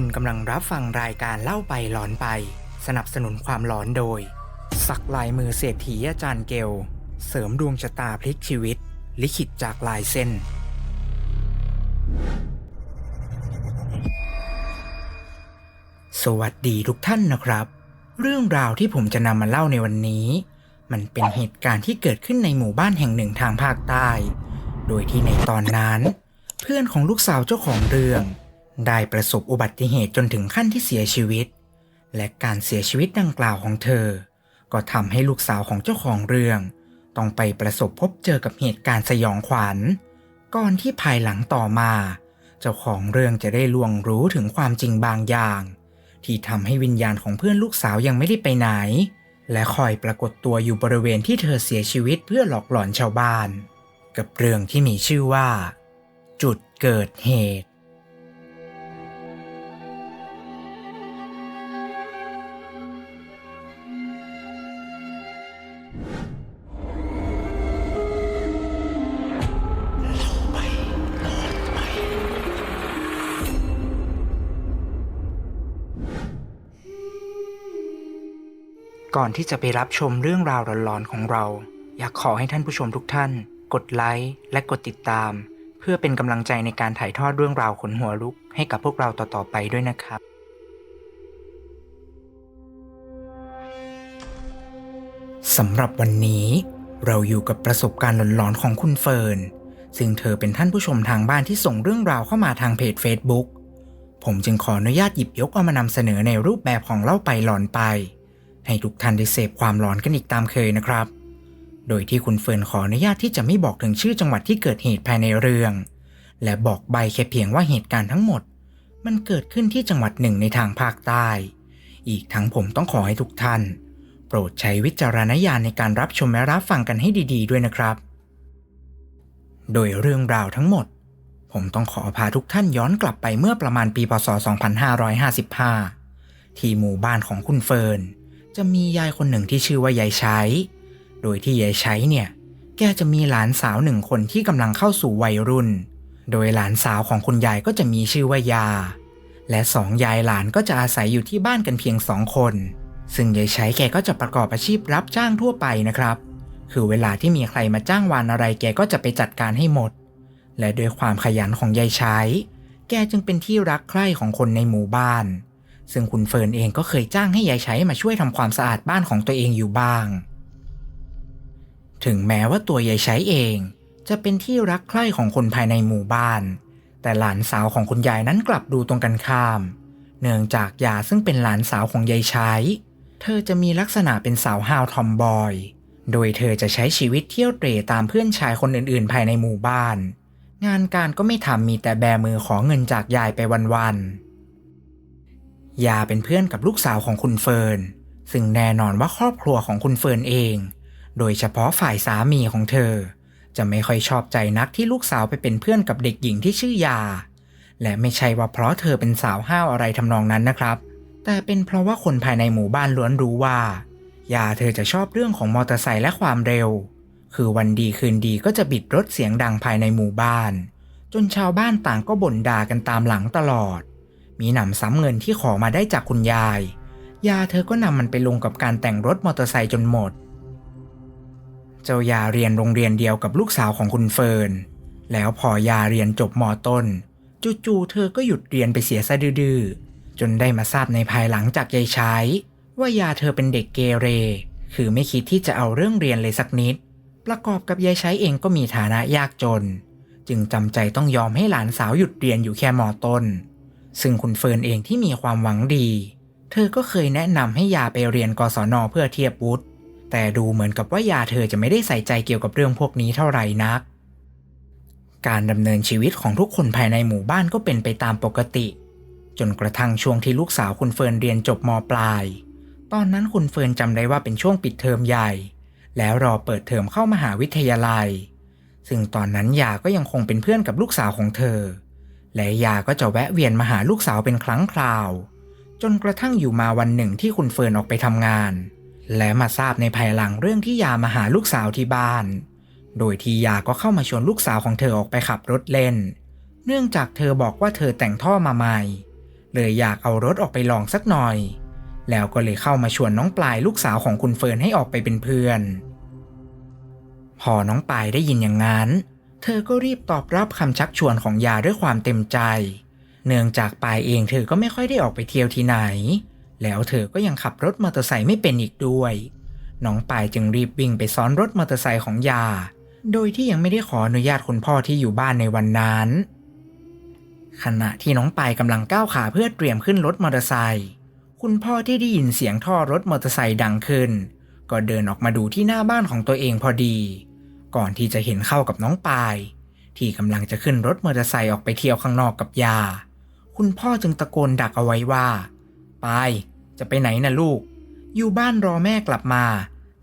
คุณกำลังรับฟังรายการเล่าไปหลอนไป สนับสนุนความหลอนโดย สักลายมือเศรษฐีอาจารย์เกล เสริมดวงชะตาพลิกชีวิต ลิขิตจากลายเส้น สวัสดีทุกท่านนะครับ เรื่องราวที่ผมจะนำมาเล่าในวันนี้ มันเป็นเหตุการณ์ที่เกิดขึ้นในหมู่บ้านแห่งหนึ่งทางภาคใต้ โดยที่ในตอนนั้น เพื่อนของลูกสาวเจ้าของเรื่อง ได้ประสบอุบัติเหตุจนถึงขั้นที่เสียชีวิต และการเสียชีวิตดังกล่าวของเธอ ก็ทำให้ลูกสาวของเจ้าของเรื่อง ต้องไปประสบพบเจอกับเหตุการณ์สยองขวัญ ก่อนที่ภายหลังต่อมา เจ้าของเรื่องจะได้ล่วงรู้ถึงความจริงบางอย่าง ที่ทำให้วิญญาณของเพื่อนลูกสาวยังไม่ได้ไปไหน และคอยปรากฏตัวอยู่บริเวณที่เธอเสียชีวิตเพื่อหลอกหลอนชาวบ้าน กับเรื่องที่มีชื่อว่า จุดเกิดเหตุ ก่อนที่จะไปรับชมเรื่องราวหลอนๆของเรา อยากขอให้ท่านผู้ชมทุกท่าน กดไลค์และกดติดตาม เพื่อเป็นกำลังใจในการถ่ายทอดเรื่องราวขนหัวลุก ให้กับพวกเราต่อๆไปด้วยนะครับ สำหรับวันนี้เราอยู่กับประสบการณ์หลอนๆของคุณเฟิร์น ซึ่งเธอเป็นท่านผู้ชมทางบ้านที่ส่งเรื่องราวเข้ามาทางเพจ Facebook ผมจึงขออนุญาตหยิบยกเอามานำเสนอในรูปแบบของเล่าไปหลอนไป ให้ทุกท่านได้เสพความหลอนกันอีกตามเคยนะครับ โดยที่คุณเฟิร์นขออนุญาตที่จะไม่บอกถึงชื่อจังหวัดที่เกิดเหตุภายในเรื่อง และบอกใบแค่เพียงว่าเหตุการณ์ทั้งหมด มันเกิดขึ้นที่จังหวัดหนึ่งในทางภาคใต้ อีกทั้งผมต้องขอให้ทุกท่าน โปรดใช้วิจารณญาณในการรับชมและรับฟังกันให้ดี ๆ ด้วยนะครับ โดยเรื่องราวทั้งหมด ผมต้องขอพาทุกท่านย้อนกลับไปเมื่อประมาณปีพศ 2555 ที่หมู่บ้านของคุณเฟิร์น จะมียายคนหนึ่งที่ชื่อว่ายายใช้ โดยที่ยายใช้เนี่ย แกจะมีหลานสาวหนึ่งคนที่กำลังเข้าสู่วัยรุ่น โดยหลานสาวของคุณยายก็จะมีชื่อว่ายา และสองยายหลานก็จะอาศัยอยู่ที่บ้านกันเพียงสองคน ซึ่งยายใช้แกก็จะประกอบอาชีพรับจ้างทั่วไปนะครับ คือเวลาที่มีใครมาจ้างวานอะไรแกก็จะไปจัดการให้หมด และด้วยความขยันของยายใช้ แกจึงเป็นที่รักใคร่ของคนในหมู่บ้าน ซึ่งคุณเฟิร์นเองก็เคยจ้างให้ยายใช้มาช่วยทำความสะอาดบ้านของตัวเองอยู่บ้าง ถึงแม้ว่าตัวยายใช้เองจะเป็นที่รักใคร่ของคนภายในหมู่บ้าน แต่หลานสาวของคุณยายนั้นกลับดูตรงกันข้าม เนื่องจากยาซึ่งเป็นหลานสาวของยายใช้ เธอจะมีลักษณะเป็นสาวห้าวทอมบอย โดยเธอจะใช้ชีวิตเที่ยวเตร่ตามเพื่อนชายคนอื่นๆ ภายในหมู่บ้าน งานการก็ไม่ทำมีแต่แบมือขอเงินจากยายไปวันๆ ยาเป็นเพื่อนกับลูกสาวของคุณเฟิร์น ซึ่งแน่นอนว่าครอบครัวของคุณเฟิร์นเอง โดยเฉพาะฝ่ายสามีของเธอ จะไม่ค่อยชอบใจนักที่ลูกสาวไปเป็นเพื่อนกับเด็กหญิงที่ชื่อยา และไม่ใช่ว่าเพราะเธอเป็นสาวห้าวอะไรทำนองนั้นนะครับ แต่เป็นเพราะว่าคนภายในหมู่บ้านล้วนรู้ว่า ยาเธอจะชอบเรื่องของมอเตอร์ไซค์และความเร็ว คือวันดีคืนดีก็จะบิดรถเสียงดังภายในหมู่บ้าน จนชาวบ้านต่างก็บ่นด่ากันตามหลังตลอด มีหนำซ้ำเงินที่ขอมาได้จากคุณยาย ยาเธอก็นำมันไปลงกับการแต่งรถมอเตอร์ไซค์จนหมด เจ้ายาเรียนโรงเรียนเดียวกับลูกสาวของคุณเฟิร์น แล้วพอยาเรียนจบมต้น จู่ๆเธอก็หยุดเรียนไปเสียซะดื้อๆจนได้มาทราบในภายหลังจากยายใช้ ว่ายาเธอเป็นเด็กเกเร คือไม่คิดที่จะเอาเรื่องเรียนเลยสักนิด ประกอบกับยายใช้เองก็มีฐานะยากจน จึงจำใจต้องยอมให้หลานสาวหยุดเรียนอยู่แค่มต้น ซึ่งคุณเฟิร์นเองที่มีความหวังดี เธอก็เคยแนะนำให้ยาไปเรียนกศนเพื่อเทียบวุฒิแต่ดูเหมือนกับว่ายาเธอจะไม่ได้ใส่ใจเกี่ยวกับเรื่องพวกนี้เท่าไหร่นัก การดำเนินชีวิตของทุกคนภายในหมู่บ้านก็เป็นไปตามปกติ จนกระทั่งช่วงที่ลูกสาวคุณเฟิร์นเรียนจบมปลาย ตอนนั้นคุณเฟิร์นจำได้ว่าเป็นช่วงปิดเทอมใหญ่ แล้วรอเปิดเทอมเข้ามหาวิทยาลัย ซึ่งตอนนั้นยาก็ยังคงเป็นเพื่อนกับลูกสาวของเธอ และยาก็จะแวะเวียนมาหาลูกสาวเป็นครั้งคราว จนกระทั่งอยู่มาวันหนึ่งที่คุณเฟิร์นออกไปทำงาน และมาทราบในภายหลังเรื่องที่ยามาหาลูกสาวที่บ้าน โดยที่ยาก็เข้ามาชวนลูกสาวของเธอออกไปขับรถเล่น เนื่องจากเธอบอกว่าเธอแต่งท่อมาใหม่ เลยอยากเอารถออกไปลองสักหน่อย แล้วก็เลยเข้ามาชวนน้องปลายลูกสาวของคุณเฟิร์นให้ออกไปเป็นเพื่อน พอน้องปลายได้ยินอย่างนั้น เธอก็รีบตอบรับคำชักชวนของยาด้วยความเต็มใจ เนื่องจากปายเองเธอก็ไม่ค่อยได้ออกไปเที่ยวที่ไหน แล้วเธอก็ยังขับรถมอเตอร์ไซค์ไม่เป็นอีกด้วย น้องปายจึงรีบวิ่งไปซ้อนรถมอเตอร์ไซค์ของยา โดยที่ยังไม่ได้ขออนุญาตคุณพ่อที่อยู่บ้านในวันนั้น ขณะที่น้องปายกำลังก้าวขาเพื่อเตรียมขึ้นรถมอเตอร์ไซค์คุณพ่อที่ได้ยินเสียงท่อรถมอเตอร์ไซค์ดังขึ้น ก็เดินออกมาดูที่หน้าบ้านของตัวเองพอดี ก่อนที่จะเห็นเข้ากับน้องปาย ที่กำลังจะขึ้นรถมอเตอร์ไซค์ออกไปเที่ยวข้างนอกกับยา คุณพ่อจึงตะโกนดักเอาไว้ว่า ปาย จะไปไหนนะลูก อยู่บ้านรอแม่กลับมา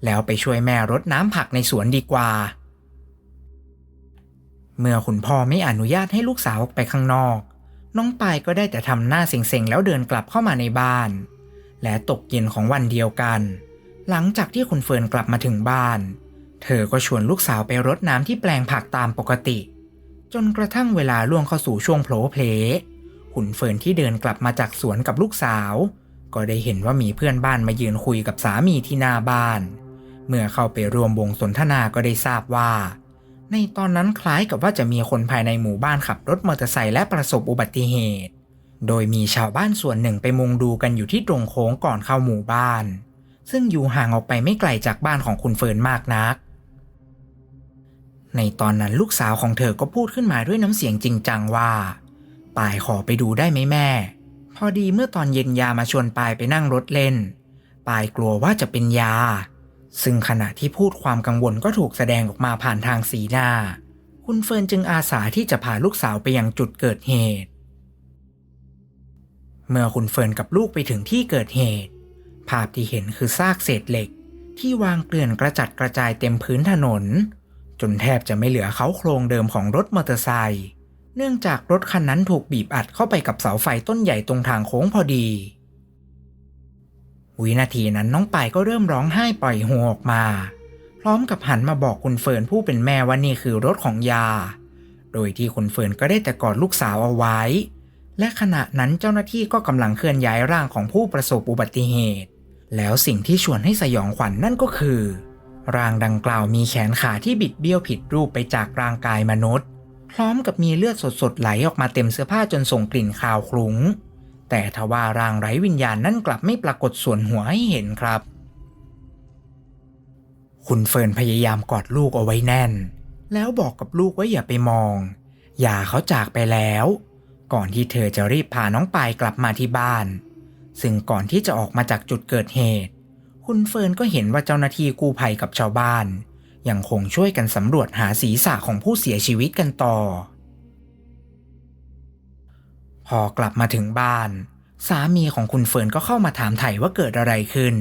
แล้วไปช่วยแม่รดน้ำผักในสวนดีกว่า เมื่อคุณพ่อไม่อนุญาตให้ลูกสาวออกไปข้างนอก น้องปายก็ได้แต่ทำหน้าเซ็งๆแล้วเดินกลับเข้ามาในบ้าน และตกเย็นของวันเดียวกัน หลังจากที่คุณเฟิร์นกลับมาถึงบ้าน เธอก็ชวนลูกสาวไปรดน้ำที่แปลงผักตามปกติ จนกระทั่งเวลาล่วงเข้าสู่ช่วงโผล่เพลคุณเฟิร์นที่เดินกลับมาจากสวนกับลูกสาว ก็ได้เห็นว่ามีเพื่อนบ้านมายืนคุยกับสามีที่หน้าบ้าน เมื่อเข้าไปรวมวงสนทนาก็ได้ทราบว่า ในตอนนั้นคล้ายกับว่าจะมีคนภายในหมู่บ้านขับรถมอเตอร์ไซค์และประสบอุบัติเหตุ โดยมีชาวบ้านส่วนหนึ่งไปมุงดูกันอยู่ที่ตรงโค้งก่อนเข้าหมู่บ้าน ซึ่งอยู่ห่างออกไปไม่ไกลจากบ้านของคุณเฟิร์นมากนัก ในตอนนั้นลูกสาวของเธอก็พูดขึ้นมาด้วยน้ำเสียงจริงจังว่าปายขอไปดูได้ไหมแม่ พอดีเมื่อตอนเย็นยามาชวนปายไปนั่งรถเล่นปายกลัวว่าจะเป็นยา ซึ่งขณะที่พูดความกังวลก็ถูกแสดงออกมาผ่านทางสีหน้า คุณเฟิร์นจึงอาสาที่จะพาลูกสาวไปยังจุดเกิดเหตุ เมื่อคุณเฟิร์นกับลูกไปถึงที่เกิดเหตุ ภาพที่เห็นคือซากเศษเหล็ก ที่วางเกลื่อนกระจัดกระจายเต็มพื้นถนน จนแทบจะไม่เหลือเขาโครงเดิมของรถมอเตอร์ไซค์เนื่องจากรถคันนั้นถูกบีบอัดเข้าไปกับเสาไฟต้นใหญ่ตรงทางโค้งพอดี วินาทีนั้นน้องปายก็เริ่มร้องไห้ปล่อยหัวออกมา พร้อมกับหันมาบอกคุณเฟิร์นผู้เป็นแม่ว่านี่คือรถของยา โดยที่คุณเฟิร์นก็ได้แต่กอดลูกสาวเอาไว้ และขณะนั้นเจ้าหน้าที่ก็กำลังเคลื่อนย้ายร่างของผู้ประสบอุบัติเหตุ แล้วสิ่งที่ชวนให้สยองขวัญนนั่นก็คือ ร่างดังกล่าวมีแขนขาที่บิดเบี้ยวผิดรูปไปจากร่างกายมนุษย์ พร้อมกับมีเลือดสดๆไหลออกมาเต็มเสื้อผ้าจนส่งกลิ่นคาวคลุ้ง แต่ทว่าร่างไร้วิญญาณนั่นกลับไม่ปรากฏส่วนหัวให้เห็นครับ คุณเฟิร์นพยายามกอดลูกเอาไว้แน่น แล้วบอกกับลูกว่าอย่าไปมอง อย่าเขาจากไปแล้ว ก่อนที่เธอจะรีบพาน้องปายกลับมาที่บ้าน ซึ่งก่อนที่จะออกมาจากจุดเกิดเหตุ คุณเฟิร์นก็เห็นว่าเจ้าหน้าที่กู้ภัยกับชาวบ้าน ยังคงช่วยกันสำรวจหาศีรษะของผู้เสียชีวิตกันต่อ พอกลับมาถึงบ้าน สามีของคุณเฟิร์นก็เข้ามาถามไถ่ว่าเกิดอะไรขึ้น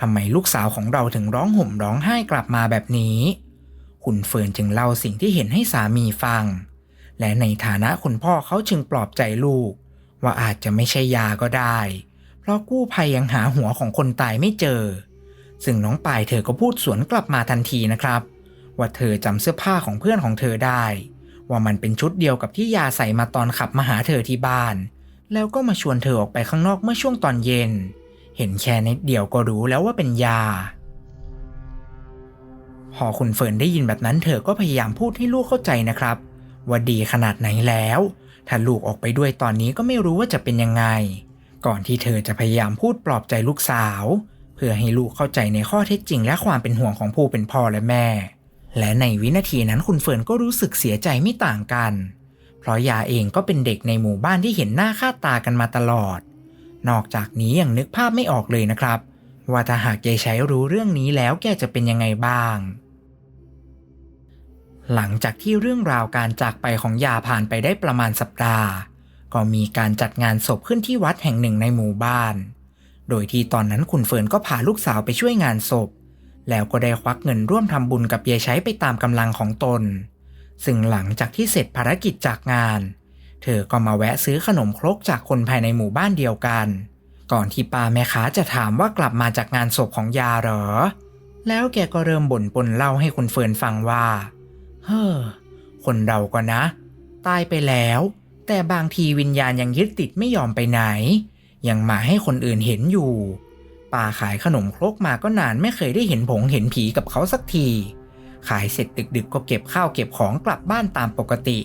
ทำไมลูกสาวของเราถึงร้องห่มร้องไห้กลับมาแบบนี้ คุณเฟิร์นจึงเล่าสิ่งที่เห็นให้สามีฟัง และในฐานะคุณพ่อเขาจึงปลอบใจลูก ว่าอาจจะไม่ใช่ยาก็ได้ เพราะกู้ภัยยังหาหัวของคนตายไม่เจอ ซึ่งน้องปายเธอก็พูดสวนกลับมาทันทีนะครับ ว่าเธอจำเสื้อผ้าของเพื่อนของเธอได้ ว่ามันเป็นชุดเดียวกับที่ยาใส่มาตอนขับมาหาเธอที่บ้าน แล้วก็มาชวนเธอออกไปข้างนอกเมื่อช่วงตอนเย็น เห็นแค่นิดเดียวก็รู้แล้วว่าเป็นยา พอคุณเฟิร์นได้ยินแบบนั้นเธอก็พยายามพูดให้ลูกเข้าใจนะครับ ว่าดีขนาดไหนแล้ว ถ้าลูกออกไปด้วยตอนนี้ก็ไม่รู้ว่าจะเป็นยังไง ก่อนที่เธอจะพยายามพูดปลอบใจลูกสาว เพื่อให้ลูกเข้าใจในข้อเท็จจริงและความเป็นห่วงของผู้เป็นพ่อและแม่ และในวินาทีนั้นคุณเฟิร์นก็รู้สึกเสียใจไม่ต่างกัน เพราะยาเองก็เป็นเด็กในหมู่บ้านที่เห็นหน้าค่าตากันมาตลอด นอกจากนี้ยังนึกภาพไม่ออกเลยนะครับ ว่าถ้าหากยายใช้รู้เรื่องนี้แล้วแกจะเป็นยังไงบ้างหลังจากที่เรื่องราวการจากไปของยาผ่านไปได้ประมาณสัปดาห์ ก็มีการจัดงานศพขึ้นที่วัดแห่งหนึ่งในหมู่บ้าน โดยที่ตอนนั้นคุณเฟิร์นก็พาลูกสาวไปช่วยงานศพ แล้วก็ได้ควักเงินร่วมทำบุญกับยายใช้ไปตามกำลังของตน ซึ่งหลังจากที่เสร็จภารกิจจากงาน เธอก็มาแวะซื้อขนมครกจากคนภายในหมู่บ้านเดียวกัน ก่อนที่ป้าแม่ค้าจะถามว่ากลับมาจากงานศพของยาเหรอ แล้วแกก็เริ่มบ่นปนเล่าให้คุณเฟิร์นฟังว่า เฮ้อ คนเราก็นะ ตายไปแล้ว แต่บางทีวิญญาณยังยึดติดไม่ยอมไปไหน ยังมาให้คนอื่นเห็นอยู่ป้าขายขนมครกมาก็นานไม่เคยได้เห็นผงเห็นผีกับเขาสักที ขายเสร็จดึกๆก็เก็บข้าวเก็บของกลับบ้านตามปกติ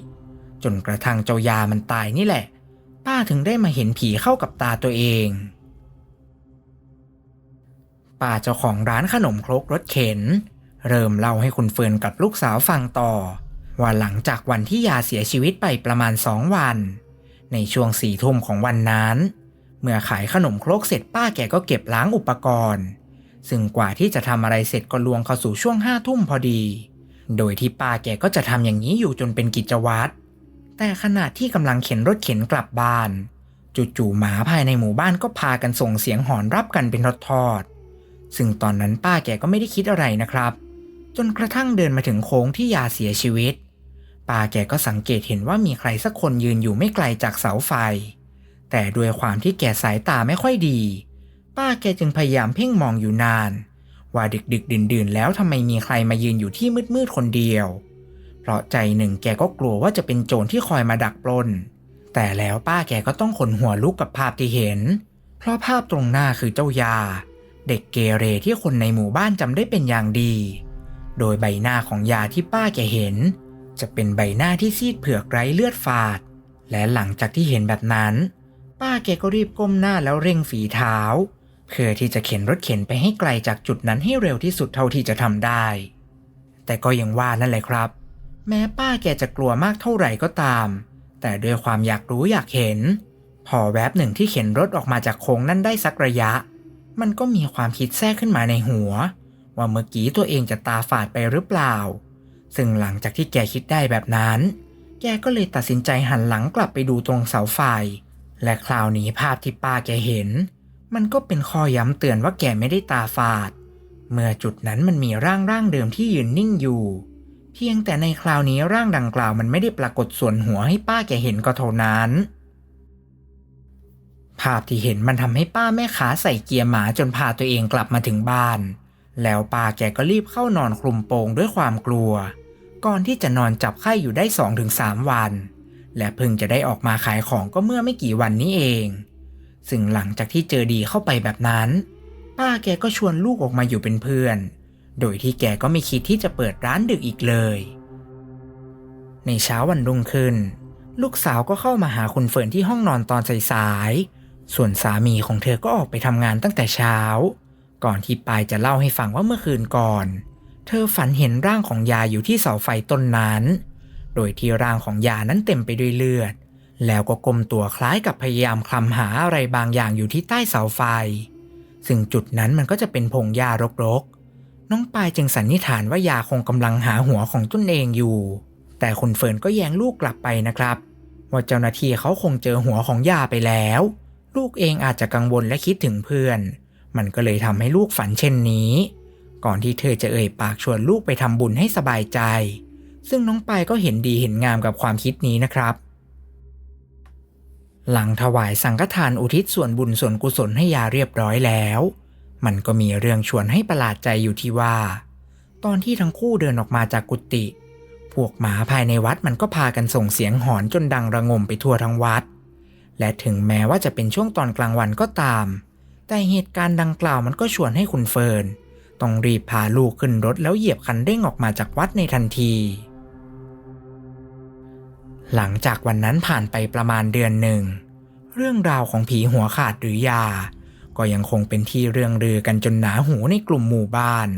จนกระทั่งเจ้ายามันตายนี่แหละ ป้าถึงได้มาเห็นผีเข้ากับตาตัวเองป้าเจ้าของร้านขนมครกรถเข็น เริ่มเล่าให้คุณเฟิร์นกับลูกสาวฟังต่อ ว่าหลังจากวันที่ยาเสียชีวิตไปประมาณสองวัน ในช่วงสี่ทุ่มของวันนั้น เมื่อขายขนมครกเสร็จป้าแกก็เก็บล้างอุปกรณ์ ซึ่งกว่าที่จะทำอะไรเสร็จก็ลวงเข้าสู่ช่วงห้าทุ่มพอดี โดยที่ป้าแกก็จะทำอย่างนี้อยู่จนเป็นกิจวัตรแต่ขณะที่กำลังเข็นรถเข็นกลับบ้าน จู่ๆหมาภายในหมู่บ้านก็พากันส่งเสียงหอนรับกันเป็นทอดๆซึ่งตอนนั้นป้าแกก็ไม่ได้คิดอะไรนะครับ จนกระทั่งเดินมาถึงโค้งที่ยาเสียชีวิต ป้าแกก็สังเกตเห็นว่ามีใครสักคนยืนอยู่ไม่ไกลจากเสาไฟ แต่ด้วยความที่แกสายตาไม่ค่อยดี ป้าแกจึงพยายามเพ่งมองอยู่นาน ว่าดึกดึกดื่นดื่นๆแล้วทำไมมีใครมายืนอยู่ที่มืดมืดๆคนเดียว เพราะใจหนึ่งแกก็กลัวว่าจะเป็นโจรที่คอยมาดักปล้น แต่แล้วป้าแกก็ต้องขนหัวลุกกับภาพที่เห็น เพราะภาพตรงหน้าคือเจ้ายา เด็กเกเรที่คนในหมู่บ้านจำได้เป็นอย่างดี โดยใบหน้าของยาที่ป้าแกเห็น จะเป็นใบหน้าที่ซีดเผือกไร้เลือดฝาด และหลังจากที่เห็นแบบนั้น ป้าแกก็รีบก้มหน้าแล้วเร่งฝีเท้า เพื่อที่จะเข็นรถเข็นไปให้ไกลจากจุดนั้นให้เร็วที่สุดเท่าที่จะทำได้ แต่ก็ยังว่านั่นแหละครับ แม้ป้าแกจะกลัวมากเท่าไหร่ก็ตาม แต่ด้วยความอยากรู้อยากเห็น พอแวบหนึ่งที่เข็นรถออกมาจากโค้งนั่นได้สักระยะ มันก็มีความคิดแทรกขึ้นมาในหัว ว่าเมื่อกี้ตัวเองจะตาฝาดไปหรือเปล่า ซึ่งหลังจากที่แกคิดได้แบบนั้น แกก็เลยตัดสินใจหันหลังกลับไปดูตรงเสาไฟ และคราวนี้ภาพที่ป้าแกเห็น มันก็เป็นข้อย้ำเตือนว่าแกไม่ได้ตาฝาด เมื่อจุดนั้นมันมีร่างร่างเดิมที่ยืนนิ่งอยู่ เพียงแต่ในคราวนี้ร่างดังกล่าวมันไม่ได้ปรากฏส่วนหัวให้ป้าแกเห็นก็เท่านั้นภาพที่เห็นมันทำให้ป้าแม่ขาใส่เกียร์หมาจนพาตัวเองกลับมาถึงบ้าน แล้วป้าแกก็รีบเข้านอนคลุมโปงด้วยความกลัว ก่อนที่จะนอนจับไข้อยู่ได้ 2-3 วัน และเพิ่งจะได้ออกมาขายของก็เมื่อไม่กี่วันนี้เอง ซึ่งหลังจากที่เจอดีเข้าไปแบบนั้น ป้าแกก็ชวนลูกออกมาอยู่เป็นเพื่อน โดยที่แกก็ไม่คิดที่จะเปิดร้านดึกอีกเลย ในเช้าวันรุ่งขึ้น ลูกสาวก็เข้ามาหาคุณเฟิร์นที่ห้องนอนตอนสายๆส่วนสามีของเธอก็ออกไปทำงานตั้งแต่เช้า ก่อนที่ปายจะเล่าให้ฟังว่าเมื่อคืนก่อน เธอฝันเห็นร่างของยาอยู่ที่เสาไฟต้นนั้น โดยที่ร่างของยานั้นเต็มไปด้วยเลือด แล้วก็กลมตัวคล้ายกับพยายามคลำหาอะไรบางอย่างอยู่ที่ใต้เสาไฟ ซึ่งจุดนั้นมันก็จะเป็นพงหญ้ารกๆ น้องปายจึงสันนิษฐานว่ายาคงกำลังหาหัวของตนเองอยู่ แต่คุณเฟิร์นก็แย้งลูกกลับไปนะครับ ว่าเจ้าหน้าที่เขาคงเจอหัวของยาไปแล้ว ลูกเองอาจจะกังวลและคิดถึงเพื่อน มันก็เลยทำให้ลูกฝันเช่นนี้ ก่อนที่เธอจะเอ่ยปากชวนลูกไปทำบุญให้สบายใจ ซึ่งน้องปายก็เห็นดีเห็นงามกับความคิดนี้นะครับ หลังถวายสังฆทานอุทิศส่วนบุญส่วนกุศลให้ยาเรียบร้อยแล้ว มันก็มีเรื่องชวนให้ประหลาดใจอยู่ที่ว่า ตอนที่ทั้งคู่เดินออกมาจากกุฏิพวกหมาภายในวัดมันก็พากันส่งเสียงหอนจนดังระงมไปทั่วทั้งวัด และถึงแม้ว่าจะเป็นช่วงตอนกลางวันก็ตาม แต่เหตุการณ์ดังกล่าวมันก็ชวนให้คุณเฟิร์น ต้องรีบพาลูกขึ้นรถแล้วเหยียบคันเร่งออกมาจากวัดในทันที หลังจากวันนั้นผ่านไปประมาณเดือนหนึ่ง เรื่องราวของผีหัวขาดหรือยา ก็ยังคงเป็นที่เรื่องลือกันจนหนาหูในกลุ่มหมู่บ้าน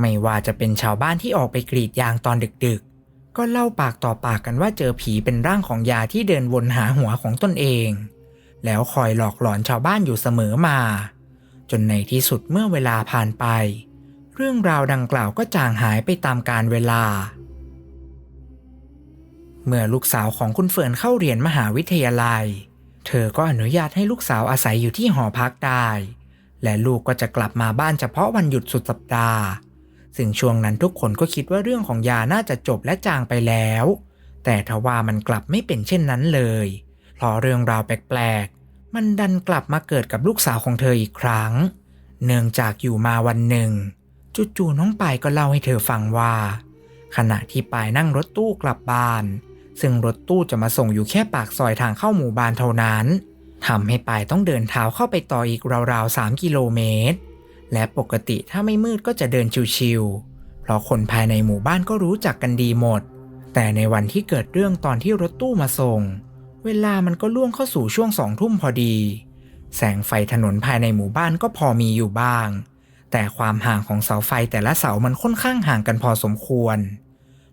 ไม่ว่าจะเป็นชาวบ้านที่ออกไปกรีดยางตอนดึกๆ ก็เล่าปากต่อปากกันว่าเจอผีเป็นร่างของยาที่เดินวนหาหัวของตนเอง แล้วคอยหลอกหลอนชาวบ้านอยู่เสมอมา จนในที่สุดเมื่อเวลาผ่านไป เรื่องราวดังกล่าวก็จางหายไปตามกาลเวลา เมื่อลูกสาวของคุณเฟิร์นเข้าเรียนมหาวิทยาลัย เธอก็อนุญาตให้ลูกสาวอาศัยอยู่ที่หอพักได้ และลูกก็จะกลับมาบ้านเฉพาะวันหยุดสุดสัปดาห์ ซึ่งช่วงนั้นทุกคนก็คิดว่าเรื่องของยาน่าจะจบและจางไปแล้ว แต่ทว่ามันกลับไม่เป็นเช่นนั้นเลยเพราะเรื่องราวแปลกๆ มันดันกลับมาเกิดกับลูกสาวของเธออีกครั้ง เนื่องจากอยู่มาวันหนึ่ง จู่ๆน้องปายก็เล่าให้เธอฟังว่า ขณะที่ปายนั่งรถตู้กลับบ้าน ซึ่งรถตู้จะมาส่งอยู่แค่ปากซอยทางเข้าหมู่บ้านเท่านั้นทำให้ปายต้องเดินเท้าเข้าไปต่ออีกราวๆ3กิโลเมตร และปกติถ้าไม่มืดก็จะเดินชิวๆเพราะคนภายในหมู่บ้านก็รู้จักกันดีหมด แต่ในวันที่เกิดเรื่องตอนที่รถตู้มาส่ง เวลามันก็ล่วงเข้าสู่ช่วงสองทุ่มพอดี แสงไฟถนนภายในหมู่บ้านก็พอมีอยู่บ้าง แต่ความห่างของเสาไฟแต่ละเสามันค่อนข้างห่างกันพอสมควร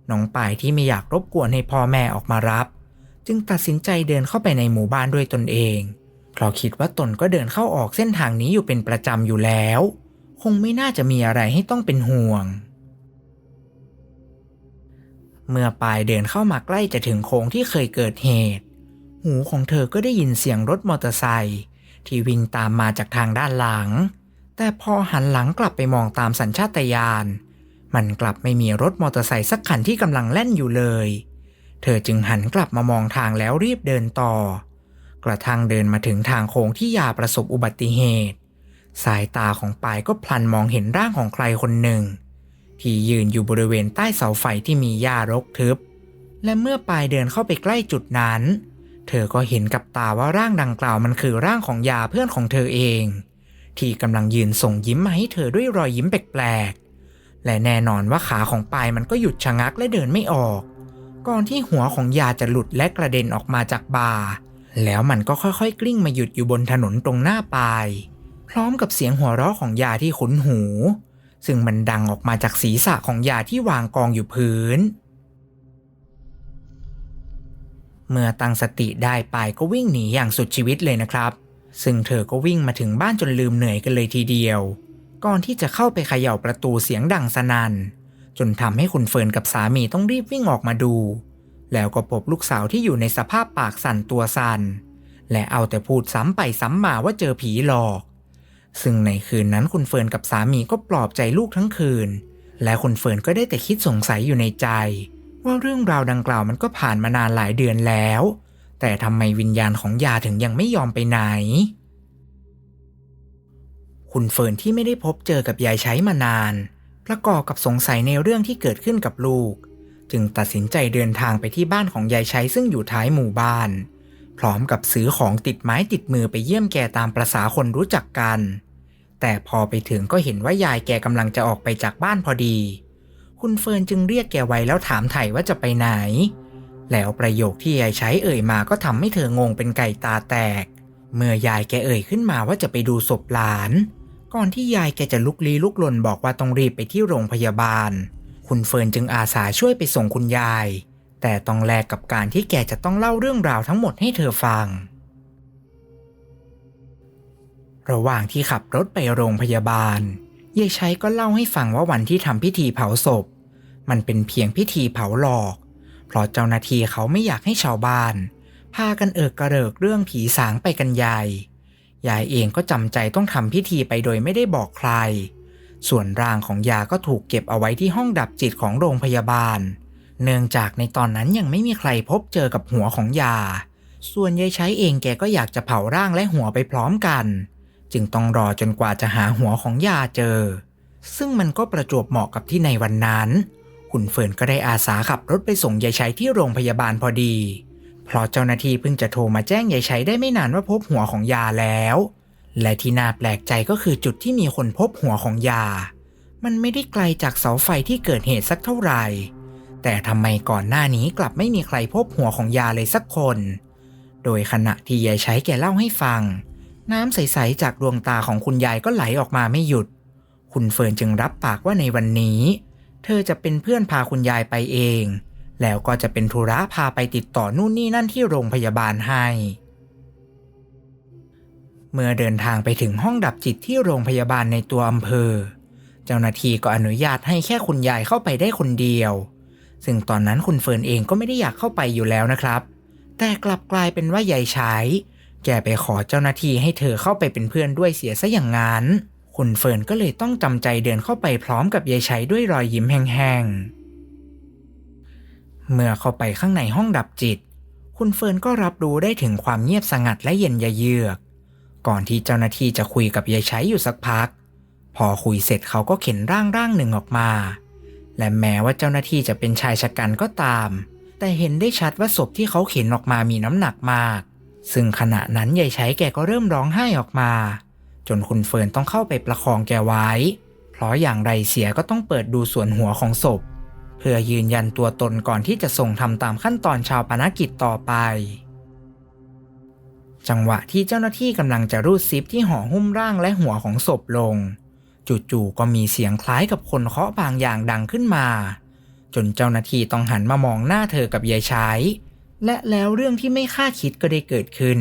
น้องป่ายที่ไม่อยากรบกวนให้พ่อแม่ออกมารับ จึงตัดสินใจเดินเข้าไปในหมู่บ้านด้วยตนเอง เพราะคิดว่าตนก็เดินเข้าออกเส้นทางนี้อยู่เป็นประจำอยู่แล้ว คงไม่น่าจะมีอะไรให้ต้องเป็นห่วง เมื่อปายเดินเข้ามาใกล้จะถึงโค้งที่เคยเกิดเหตุ หูของเธอก็ได้ยินเสียงรถมอเตอร์ไซค์ที่วิ่งตามมาจากทางด้านหลัง แต่พอหันหลังกลับไปมองตามสัญชาตญาณ มันกลับไม่มีรถมอเตอร์ไซค์สักคันที่กำลังแล่นอยู่เลย เธอจึงหันกลับมามองทางแล้วรีบเดินต่อ กระทั่งเดินมาถึงทางโค้งที่ยาประสบอุบัติเหตุ สายตาของปายก็พลันมองเห็นร่างของใครคนหนึ่ง ที่ยืนอยู่บริเวณใต้เสาไฟที่มีหญ้ารกทึบ และเมื่อปายเดินเข้าไปใกล้จุดนั้น เธอก็เห็นกับตาว่าร่างดังกล่าวมันคือร่างของยาเพื่อนของเธอเอง ที่กำลังยืนส่งยิ้มมาให้เธอด้วยรอยยิ้มแปลกๆ และแน่นอนว่าขาของปายมันก็หยุดชะงักและเดินไม่ออก ก่อนที่หัวของยาจะหลุดและกระเด็นออกมาจากบ่าแล้วมันก็ค่อยๆ กลิ้งมาหยุดอยู่บนถนนตรงหน้าปาย พร้อมกับเสียงหัวเราะของยาที่ขุนหู ซึ่งมันดังออกมาจากศีรษะของยาที่วางกองอยู่พื้น เมื่อตั้งสติได้ปายก็วิ่งหนีอย่างสุดชีวิตเลยนะครับ ซึ่งเธอก็วิ่งมาถึงบ้านจนลืมเหนื่อยกันเลยทีเดียว ก่อนที่จะเข้าไปเขย่าประตูเสียงดังสนัน่น จนทำให้คุณเฟิร์นกับสามีต้องรีบวิ่งออกมาดู แล้วก็พบลูกสาวที่อยู่ในสภาพปากสั่นตัวสั่น และเอาแต่พูดซ้ำไปซ้ำมาว่าเจอผีหลอก ซึ่งในคืนนั้นคุณเฟิร์นกับสามีก็ปลอบใจลูกทั้งคืน และคุณเฟิร์นก็ได้แต่คิดสงสัยอยู่ในใจ ว่าเรื่องราวดังกล่าวมันก็ผ่านมานานหลายเดือนแล้ว แต่ทำไมวิญญาณของยาถึงยังไม่ยอมไปไหน คุณเฟิร์นที่ไม่ได้พบเจอกับยายใช้มานาน ประกอบกับสงสัยในเรื่องที่เกิดขึ้นกับลูก จึงตัดสินใจเดินทางไปที่บ้านของยายใช้ซึ่งอยู่ท้ายหมู่บ้าน พร้อมกับซื้อของติดไม้ติดมือไปเยี่ยมแกตามประษาคนรู้จักกัน แต่พอไปถึงก็เห็นว่ายายแกกำลังจะออกไปจากบ้านพอดี คุณเฟิร์นจึงเรียกแกไว้แล้วถามไถ่ว่าจะไปไหน แล้วประโยคที่ยายใช้เอ่ยมาก็ทำให้เธองงเป็นไก่ตาแตก เมื่อยายแกเอ่ยขึ้นมาว่าจะไปดูศพหลาน ก่อนที่ยายแกจะลุกลี้ลุกลนบอกว่าต้องรีบไปที่โรงพยาบาล คุณเฟิร์นจึงอาสาช่วยไปส่งคุณยาย แต่ต้องแลกกับการที่แกจะต้องเล่าเรื่องราวทั้งหมดให้เธอฟัง ระหว่างที่ขับรถไปโรงพยาบาลยายใชัยก็เล่าให้ฟังว่าวันที่ทำพิธีเผาศพ มันเป็นเพียงพิธีเผาหลอก เพราะเจ้าหน้าที่เขาไม่อยากให้ชาวบ้าน พากันเอิกกระเริกเรื่องผีสางไปกันใหญ่ยายเองก็จำใจต้องทำพิธีไปโดยไม่ได้บอกใคร ส่วนร่างของยาก็ถูกเก็บเอาไว้ที่ห้องดับจิตของโรงพยาบาล เนื่องจากในตอนนั้นยังไม่มีใครพบเจอกับหัวของยา ส่วนยายใช้เองแกก็อยากจะเผาร่างและหัวไปพร้อมกัน จึงต้องรอจนกว่าจะหาหัวของยาเจอ ซึ่งมันก็ประจวบเหมาะกับที่ในวันนั้น คุณเฟิร์นก็ได้อาสาขับรถไปส่งยายชัยที่โรงพยาบาลพอดี เพราะเจ้าหน้าที่เพิ่งจะโทรมาแจ้งยายชัยได้ไม่นานว่าพบหัวของยาแล้ว และที่น่าแปลกใจก็คือจุดที่มีคนพบหัวของยา มันไม่ได้ไกลจากเสาไฟที่เกิดเหตุสักเท่าไหร่ แต่ทำไมก่อนหน้านี้กลับไม่มีใครพบหัวของยาเลยสักคน โดยขณะที่ยายใช้แกเล่าให้ฟัง น้ำใสๆจากดวงตาของคุณยายก็ไหลออกมาไม่หยุด คุณเฟิร์นจึงรับปากว่าในวันนี้ ธอจะเป็นเพื่อนพาคุณยายไปเอง แล้วก็จะเป็นธุระพาไปติดต่อนู่นนี่นั่นที่โรงพยาบาลให้ เมื่อเดินทางไปถึงห้องดับจิตที่โรงพยาบาลในตัวอำเภอ เจ้าหน้าที่ก็อนุญาตให้แค่คุณยายเข้าไปได้คนเดียว ซึ่งตอนนั้นคุณเฟิร์นเองก็ไม่ได้อยากเข้าไปอยู่แล้วนะครับ แต่กลับกลายเป็นว่ายายใช้แกไปขอเจ้าหน้าที่ให้เธอเข้าไปเป็นเพื่อนด้วยเสียซะอย่างนั้น คุณเฟิร์นก็เลยต้องจำใจเดินเข้าไปพร้อมกับยายใช้ด้วยรอยยิ้มแห้งๆ เมื่อเข้าไปข้างในห้องดับจิต คุณเฟิร์นก็รับรู้ได้ถึงความเงียบสงัดและเย็นยะเยือก ก่อนที่เจ้าหน้าที่จะคุยกับยายใช้อยู่สักพัก พอคุยเสร็จเขาก็เข็นร่างร่างหนึ่งออกมา และแม้ว่าเจ้าหน้าที่จะเป็นชายชะกันก็ตาม แต่เห็นได้ชัดว่าศพที่เขาเข็นออกมามีน้ำหนักมาก ซึ่งขณะนั้นยายใช้แกก็เริ่มร้องไห้ออกมา จนคุณเฟิร์นต้องเข้าไปประคองแกไว้ เพราะอย่างไรเสียก็ต้องเปิดดูส่วนหัวของศพ เพื่อยืนยันตัวตนก่อนที่จะส่งทำตามขั้นตอนชาวปนกิจต่อไป จังหวะที่เจ้าหน้าที่กำลังจะรูดซิปที่ห่อหุ้มร่างและหัวของศพลง จู่ๆก็มีเสียงคล้ายกับคนเคาะบางอย่างดังขึ้นมา จนเจ้าหน้าที่ต้องหันมามองหน้าเธอกับยายใช้และแล้วเรื่องที่ไม่คาดคิดก็ได้เกิดขึ้น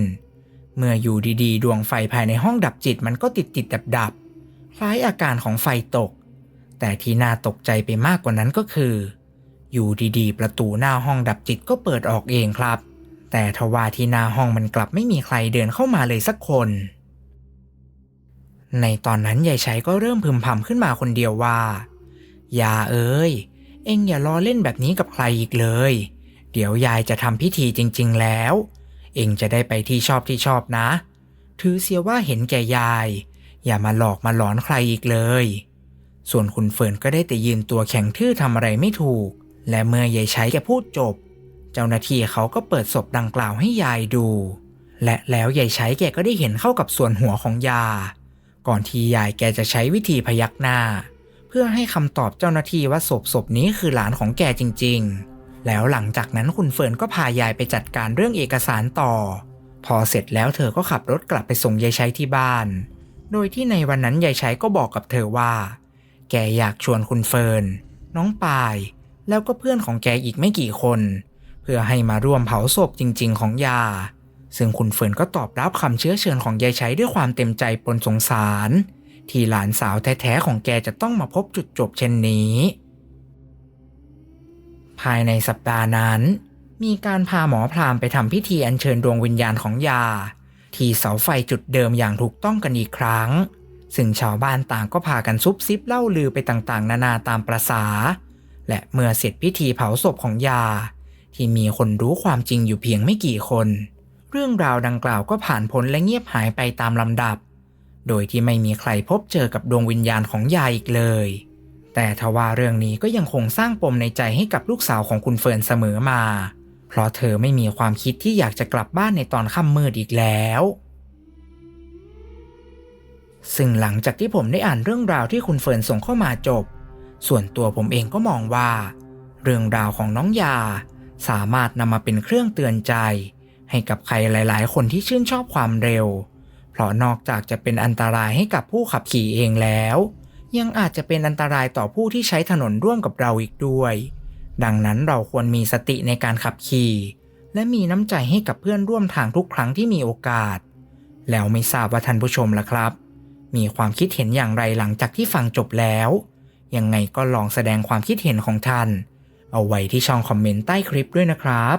เมื่ออยู่ดีๆ ดวงไฟภายในห้องดับจิตมันก็ติดติดดับดับคล้ายอาการของไฟตก แต่ที่น่าตกใจไปมากกว่านั้นก็คือ อยู่ดีๆ ประตูหน้าห้องดับจิตก็เปิดออกเองครับ แต่ทว่าที่หน้าห้องมันกลับไม่มีใครเดินเข้ามาเลยสักคน ในตอนนั้นยายใช้ก็เริ่มพึมพำขึ้นมาคนเดียวว่า อย่าเอ้ย เอ็งอย่าล้อเล่นแบบนี้กับใครอีกเลย เดี๋ยวยายจะทำพิธีจริง ๆ แล้ว เองจะได้ไปที่ชอบที่ชอบนะ ถือเสียว่าเห็นแก่ยาย อย่ามาหลอกมาหลอนใครอีกเลย ส่วนคุณเฟิร์นก็ได้แต่ยืนตัวแข็งทื่อทำอะไรไม่ถูก และเมื่อยายใช้แกพูดจบ เจ้าหน้าที่เขาก็เปิดศพดังกล่าวให้ยายดู และแล้วยายใช้แกก็ได้เห็นเข้ากับส่วนหัวของยา ก่อนที่ยายแกจะใช้วิธีพยักหน้า เพื่อให้คำตอบเจ้าหน้าที่ว่าศพศพนี้คือหลานของแกจริง ๆ แล้วหลังจากนั้นคุณเฟิร์นก็พายายไปจัดการเรื่องเอกสารต่อ พอเสร็จแล้วเธอก็ขับรถกลับไปส่งยายใช้ที่บ้าน โดยที่ในวันนั้นยายใช้ก็บอกกับเธอว่า แกอยากชวนคุณเฟิร์นน้องปาย แล้วก็เพื่อนของแกอีกไม่กี่คน เพื่อให้มาร่วมเผาศพจริง ๆ ของยา ซึ่งคุณเฟิร์นก็ตอบรับคำเชื้อเชิญของยายใช้ด้วยความเต็มใจปนสงสาร ที่หลานสาวแท้ๆของแกจะต้องมาพบจุดจบเช่นนี้ ภายในสัปดาห์นั้น มีการพาหมอพรามไปทำพิธีอัญเชิญดวงวิญญาณของยา ที่เสาไฟจุดเดิมอย่างถูกต้องกันอีกครั้ง ซึ่งชาวบ้านต่างก็พากันซุบซิบเล่าลือไปต่างๆ นานาตามประษา และเมื่อเสร็จพิธีเผาศพของยา ที่มีคนรู้ความจริงอยู่เพียงไม่กี่คน เรื่องราวดังกล่าวก็ผ่านพ้นและเงียบหายไปตามลำดับ โดยที่ไม่มีใครพบเจอกับดวงวิญญาณของยาอีกเลย แต่ทว่าเรื่องนี้ก็ยังคงสร้างปมในใจให้กับลูกสาวของคุณเฟิร์นเสมอมา เพราะเธอไม่มีความคิดที่อยากจะกลับบ้านในตอนค่ำมืดอีกแล้ว ซึ่งหลังจากที่ผมได้อ่านเรื่องราวที่คุณเฟิร์นส่งเข้ามาจบ ส่วนตัวผมเองก็มองว่า เรื่องราวของน้องยา สามารถนำมาเป็นเครื่องเตือนใจ ให้กับใครหลาย ๆ คนที่ชื่นชอบความเร็ว เพราะนอกจากจะเป็นอันตรายให้กับผู้ขับขี่เองแล้ว ยังอาจจะเป็นอันตรายต่อผู้ที่ใช้ถนนร่วมกับเราอีกด้วย ดังนั้นเราควรมีสติในการขับขี่ และมีน้ำใจให้กับเพื่อนร่วมทางทุกครั้งที่มีโอกาส แล้วไม่ทราบว่าท่านผู้ชมล่ะครับ มีความคิดเห็นอย่างไรหลังจากที่ฟังจบแล้ว ยังไงก็ลองแสดงความคิดเห็นของท่าน เอาไว้ที่ช่องคอมเมนต์ใต้คลิปด้วยนะครับ